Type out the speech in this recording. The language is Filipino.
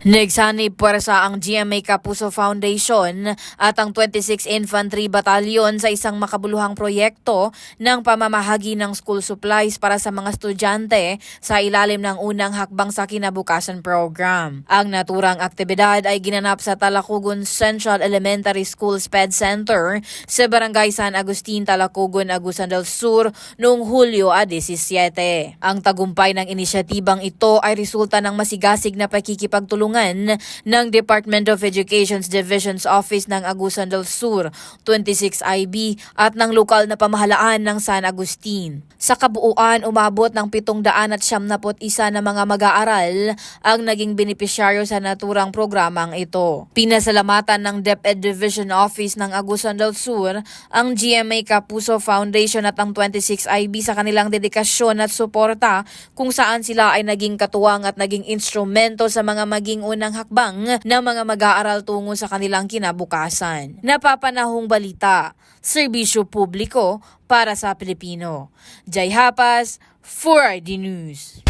Nagsanib puwersa ang GMA Kapuso Foundation at ang 26 Infantry Battalion sa isang makabuluhang proyekto ng pamamahagi ng school supplies para sa mga estudyante sa ilalim ng unang hakbang sa kinabukasan program. Ang naturang aktibidad ay ginanap sa Talakugon Central Elementary School SPED Center sa Barangay San Agustin, Talakugon, Agusan del Sur noong Hulyo a 17. Ang tagumpay ng inisyatibang ito ay resulta ng masigasig na pakikipagtulungan ng Department of Education's Divisions Office ng Agusan del Sur, 26 IB at ng lokal na pamahalaan ng San Agustin. Sa kabuuan, umabot ng 771 na mga mag-aaral ang naging benepisyaryo sa naturang programang ito. Pinasalamatan ng DepEd Division Office ng Agusan del Sur ang GMA Kapuso Foundation at ang 26 IB sa kanilang dedikasyon at suporta kung saan sila ay naging katuwang at naging instrumento sa mga maging unang hakbang ng mga mag-aaral tungo sa kanilang kinabukasan. Napapanahong balita, serbisyo publiko para sa Pilipino. Jai Hapas, 4ID News.